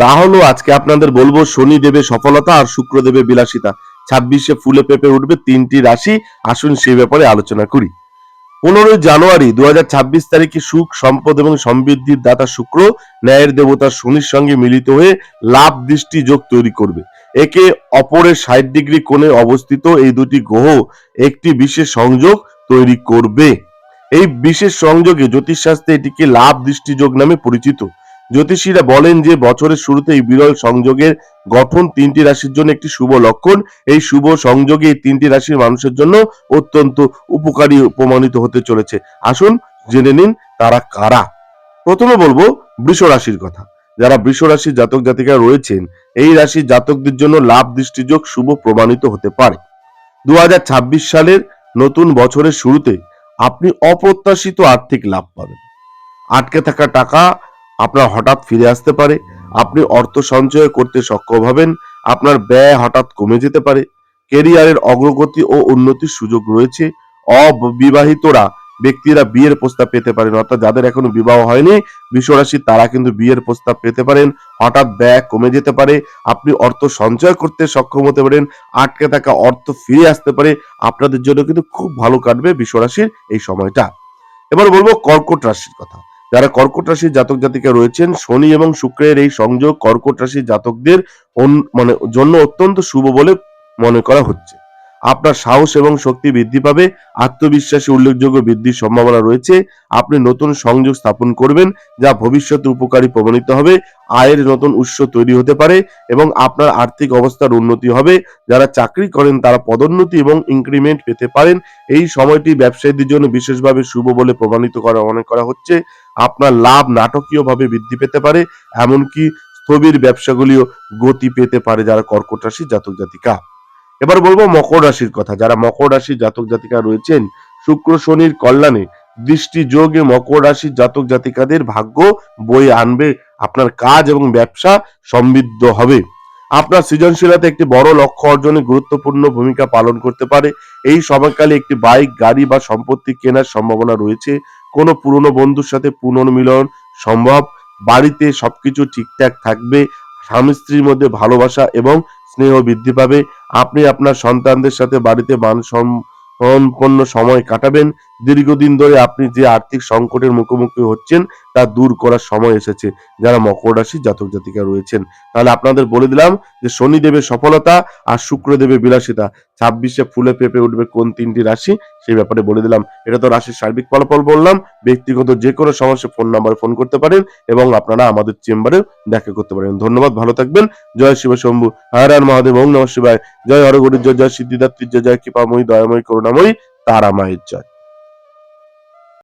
তা হলো আজকে আপনাদের বলব শনি দেবে সফলতা আর শুক্র দেবে বিলাসিতা। ছাব্বিশে ফুলে পেপে উঠবে তিনটি রাশি। আসুন সেই ব্যাপারে আলোচনা করি। পনেরোই জানুয়ারি দু ছাব্বিশ তারিখে সুখ, সম্পদ এবং সমৃদ্ধির দাতা শুক্র ন্যায়ের দেবতা শনির সঙ্গে মিলিত হয়ে লাভ, দৃষ্টি, যোগ তৈরি করবে। একে অপরের ষাট ডিগ্রি কোণে অবস্থিত এই দুটি গ্রহ একটি বিশেষ সংযোগ তৈরি করবে। এই বিশেষ সংযোগে জ্যোতিষশাস্ত্রে এটিকে লাভ দৃষ্টিযোগ নামে পরিচিত। জ্যোতিষীরা বলেন যে, বছরের শুরুতে এই বিরল সংযোগের গঠন তিনটি রাশির জন্য একটি শুভ লক্ষণ। এই শুভ সংযোগে এই তিনটি রাশির মানুষের জন্য অত্যন্ত উপকারী প্রমাণিত হতে চলেছে। আসুন জেনে নিন তারা কারা। প্রথমে বলব বৃষ রাশির কথা। যারা বৃষ রাশির জাতক জাতিকা রয়েছেন, এই রাশির জাতকদের জন্য লাভ, দৃষ্টিযোগ, শুভ প্রমাণিত হতে পারে। দু হাজার ছাব্বিশ সালের নতুন বছরের শুরুতে আপনি অপ্রত্যাশিত আর্থিক লাভ পাবেন। আটকে থাকা টাকা আপনার হঠাৎ ফিরে আসতে পারে, আপনি অর্থ সঞ্চয় করতে সক্ষম হবেন, আপনার ব্যয় হঠাৎ কমে যেতে পারে কেরিয়ারের অগ্রগতি ও উন্নতির সুযোগ রয়েছে, অবিবাহিতরা ব্যক্তিরা বিয়ের প্রস্তাব পেতে পারেন, অর্থাৎ যাদের এখনও বিবাহ হয়নি, বিশ্বরাশি তারা কিন্তু বিয়ের প্রস্তাব পেতে পারেন, হঠাৎ ব্যয় কমে যেতে পারে, আপনি অর্থ সঞ্চয় করতে সক্ষম হতে পারেন, আটকে থাকা অর্থ ফিরে আসতে পারে, আপনাদের জন্য কিন্তু খুব ভালো কাটবে বিশ্বরাশির এই সময়টা। এবার বলব কর্কট রাশির কথা। যারা কর্কট রাশির জাতক জাতিকা রয়েছেন, শনি এবং শুক্রের এই সংযোগ কর্কট রাশির জাতকদের মানে জন্য অত্যন্ত শুভ বলে মনে করা হচ্ছে। আপনার সাহস এবং শক্তি বৃদ্ধি পাবে, আত্মবিশ্বাসে উল্লেখযোগ্য বৃদ্ধির সম্ভাবনা রয়েছে। আপনি নতুন সংযোগ স্থাপন করবেন, যা ভবিষ্যতে উপকারী প্রমাণিত হবে, আয়ের নতুন উৎস তৈরি হতে পারে এবং আপনার আর্থিক অবস্থার উন্নতি হবে। যারা চাকরি করেন, তারা পদোন্নতি এবং ইনক্রিমেন্ট পেতে পারেন। এই সময়টি ব্যবসায়ীদের জন্য বিশেষভাবে শুভ বলে প্রমাণিত করা, মনে করা হচ্ছে। আপনার লাভ নাটকীয়ভাবে বৃদ্ধি পেতে পারে, এমনকি স্থবির ব্যবসাগুলিও গতি পেতে পারে যারা কর্কট রাশি জাতক জাতিকা। এবার বলব মকর রাশির কথা। যারা মকর রাশির জাতক জাতিকা রয়েছেন, শুক্র শনির কল্যাণে দৃষ্টি যোগে মকর রাশির জাতক জাতিকাদের ভাগ্য বয়ে আনবে। আপনার কাজ এবং ব্যবসা সমৃদ্ধ হবে। আপনার সৃজনশীলতা একটি বড় লক্ষ্য অর্জনে গুরুত্বপূর্ণ ভূমিকা পালন করতে পারে। এই সময়কালে একটি বাইক, গাড়ি বা সম্পত্তি কেনার সম্ভাবনা রয়েছে। কোনো পুরনো বন্ধুর সাথে পুনর্মিলন সম্ভব। বাড়িতে সবকিছু ঠিকঠাক থাকবে। স্বামী স্ত্রীর মধ্যে ভালোবাসা এবং স্নেহ বৃদ্ধি পাবে। আপনি আপনার সন্তানদের সাথে বাড়িতে মান সম্পন্ন সময় কাটাবেন। দীর্ঘদিন ধরে আপনি যে আর্থিক সংকটের মুখোমুখি হচ্ছেন, তা দূর করার সময় এসেছে। যারা মকর রাশি জাতক জাতিকা রয়েছেন, তাহলে আপনাদের বলে দিলাম যে শনি দেবে সফলতা আর শুক্র দেবে বিলাসিতা, ছাব্বিশে ফুলে পেপে উঠবে কোন তিনটি রাশি, সেই ব্যাপারে বলে দিলাম। এটা তো রাশির সার্বিক ফলাফল বললাম, ব্যক্তিগত যে কোনো সমস্যা ফোন নাম্বারে ফোন করতে পারেন এবং আপনারা আমাদের চেম্বারে দেখা করতে পারেন। ধন্যবাদ, ভালো থাকবেন। জয় শিব শম্ভু। হর মহাদেব ওং নমঃ শিবায়। জয় হরগরির জয় জয় সিদ্ধিদাত্রীর জয় জয় কৃপাময়ী, দয়াময়ী, করুণাময়ী তারা মায়ের জয়।